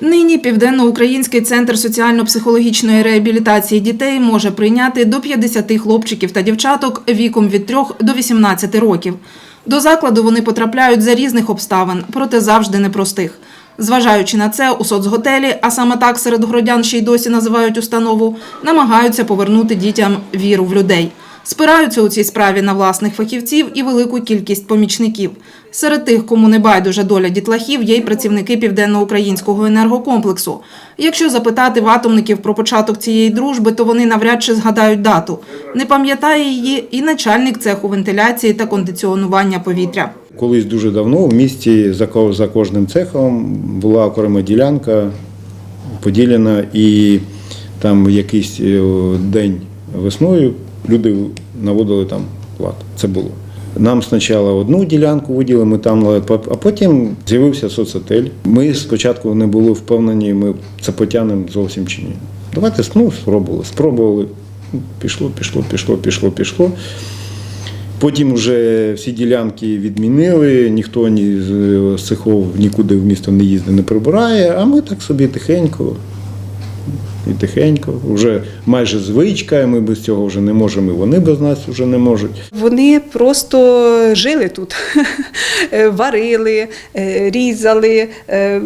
Нині Південноукраїнський центр соціально-психологічної реабілітації дітей може прийняти до 50 хлопчиків та дівчаток віком від 3 до 18 років. До закладу вони потрапляють за різних обставин, проте завжди непростих. Зважаючи на це, у соцготелі, а саме так серед городян ще й досі називають установу, намагаються повернути дітям віру в людей. Спираються у цій справі на власних фахівців і велику кількість помічників. Серед тих, кому не байдужа доля дітлахів, є й працівники південноукраїнського енергокомплексу. Якщо запитати ватомників про початок цієї дружби, то вони навряд чи згадають дату. Не пам'ятає її і начальник цеху вентиляції та кондиціонування повітря. Колись дуже давно в місті за кожним цехом була окрема ділянка поділена, і там якийсь е, день весною люди наводили там лад. Це було. Нам спочатку одну ділянку виділили, ми там, а потім з'явився соцотель. Ми спочатку не були впевнені, ми це потягнемо зовсім чи ні. Давайте ну, спробували, спробували. Пішло, пішло, пішло, пішло, пішло. Потім вже всі ділянки відмінили, ніхто ні з цехов нікуди в місто не їздить, не прибирає, а ми так собі тихенько. І тихенько, вже майже звичка, ми без цього вже не можемо, і вони без нас вже не можуть. Вони просто жили тут, Е, варили, е, різали, е,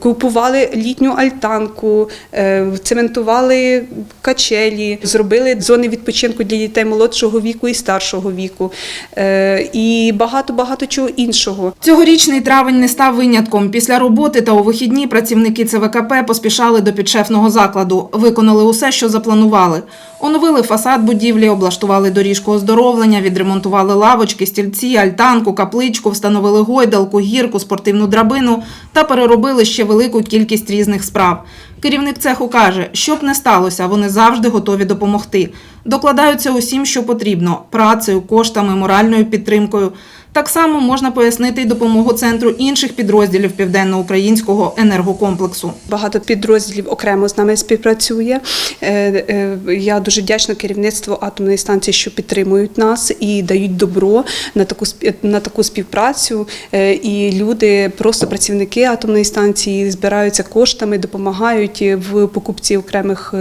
купували літню альтанку, е, цементували качелі, зробили зони відпочинку для дітей молодшого віку і старшого віку, е, і багато-багато чого іншого. Цьогорічний травень не став винятком. Після роботи та у вихідні працівники ЦВКП поспішали до підшефного закладу, виконали усе, що запланували. Оновили фасад будівлі, облаштували доріжку оздоровлення, відремонтували лавочки, стільці, альтанку, капличку, встановили гойдалку, гірку, спортивну драбину та переробили ще велику кількість різних справ. Керівник цеху каже, що б не сталося, вони завжди готові допомогти. Докладаються усім, що потрібно працею, коштами, моральною підтримкою. Так само можна пояснити й допомогу центру інших підрозділів південноукраїнського енергокомплексу. Багато підрозділів окремо з нами співпрацює. Е, е, Я дуже вдячна керівництву атомної станції, що підтримують нас і дають добро на таку на таку співпрацю. Е, І люди, просто працівники атомної станції, збираються коштами, допомагають в покупці окремих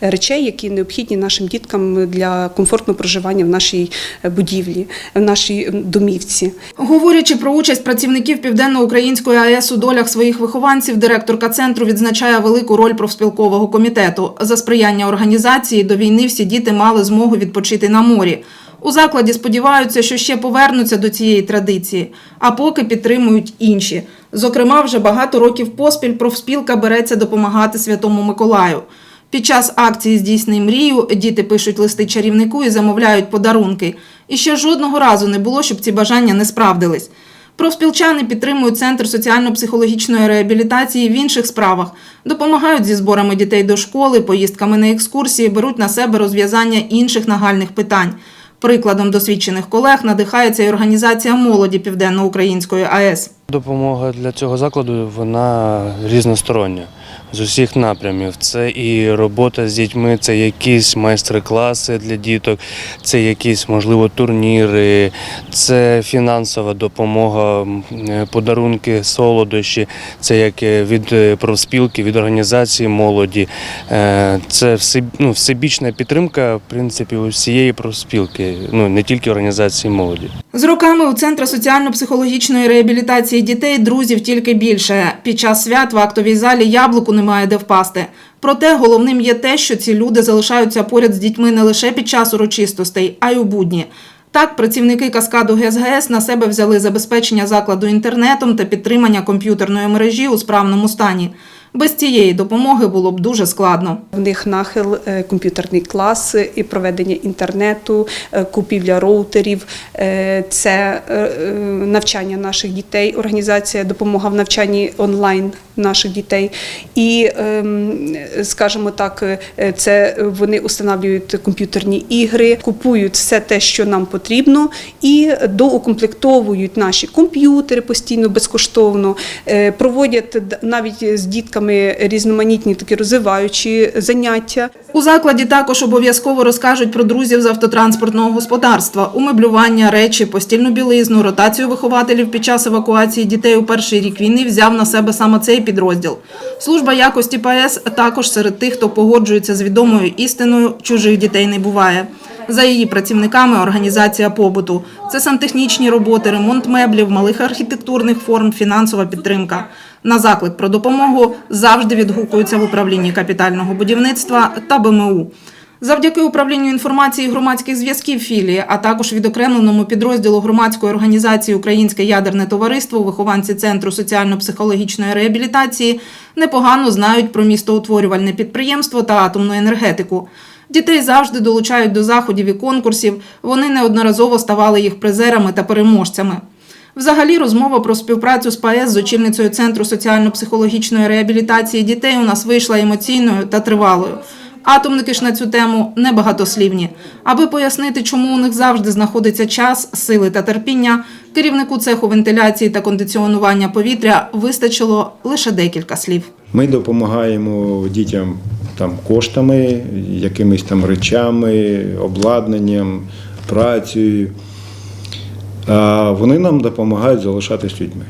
речей, які необхідні нашим діткам для комфортного проживання в нашій будівлі, в нашій м, домівці. Говорячи про участь працівників Південноукраїнської АЕС у долях своїх вихованців, директорка центру відзначає велику роль профспілкового комітету. За сприяння організації до війни всі діти мали змогу відпочити на морі. У закладі сподіваються, що ще повернуться до цієї традиції, а поки підтримують інші. Зокрема, вже багато років поспіль профспілка береться допомагати Святому Миколаю. Під час акції Здійсни мрію діти пишуть листи чарівнику і замовляють подарунки. І ще жодного разу не було, щоб ці бажання не справдились. Профспілчани підтримують центр соціально-психологічної реабілітації в інших справах, допомагають зі зборами дітей до школи, поїздками на екскурсії, беруть на себе розв'язання інших нагальних питань. Прикладом досвідчених колег надихається й організація молоді Південноукраїнської АЕС. Допомога для цього закладу вона різностороння з усіх напрямів. Це і робота з дітьми, це якісь майстер-класи для діток, це якісь, можливо, турніри, це фінансова допомога, е, подарунки, солодощі, це як е, від е, профспілки, від організації молоді. Це ну, всебічна підтримка, в принципі, усієї профспілки, ну не тільки організації молоді. З роками у Центра соціально-психологічної реабілітації дітей друзів тільки більше. Під час свят в актовій залі яблуку немає де впасти. Проте головним є те, що ці люди залишаються поряд з дітьми не лише під час урочистостей, а й у будні. Так, працівники каскаду ГСГС на себе взяли забезпечення закладу інтернетом та підтримання комп'ютерної мережі у справному стані. Без цієї допомоги було б дуже складно. В них нахил е, комп'ютерний клас і проведення інтернету, е, купівля роутерів, е, це навчання наших дітей, організація допомога в навчанні онлайн наших дітей. І, ем, скажімо так, це вони установлюють комп'ютерні ігри, купують все те, що нам потрібно, і доукомплектовують наші комп'ютери постійно безкоштовно, проводять навіть з дітками різноманітні такі розвиваючі заняття. У закладі також обов'язково розкажуть про друзів з автотранспортного господарства, умеблювання, речі, постільну білизну, ротацію вихователів під час евакуації дітей у перший рік війни взяв на себе саме цей підрозділ. Служба якості ПАЕС також серед тих, хто погоджується з відомою істиною чужих дітей не буває. За її працівниками організація побуту. Це сантехнічні роботи, ремонт меблів, малих архітектурних форм, фінансова підтримка. На заклик про допомогу завжди відгукуються в управлінні капітального будівництва та БМУ. Завдяки управлінню інформації громадських зв'язків філії, а також відокремленому підрозділу громадської організації Українське ядерне товариство, вихованці Центру соціально-психологічної реабілітації непогано знають про містоутворювальне підприємство та атомну енергетику. Дітей завжди долучають до заходів і конкурсів. Вони неодноразово ставали їх призерами та переможцями. Взагалі, розмова про співпрацю з ПАЕС з очільницею Центру соціально-психологічної реабілітації дітей у нас вийшла емоційною та тривалою. Атомники ж на цю тему небагатослівні. Аби пояснити, чому у них завжди знаходиться час, сили та терпіння, керівнику цеху вентиляції та кондиціонування повітря вистачило лише декілька слів. Ми допомагаємо дітям там коштами, якимись там речами, обладнанням, працею. Вони нам допомагають залишатись людьми.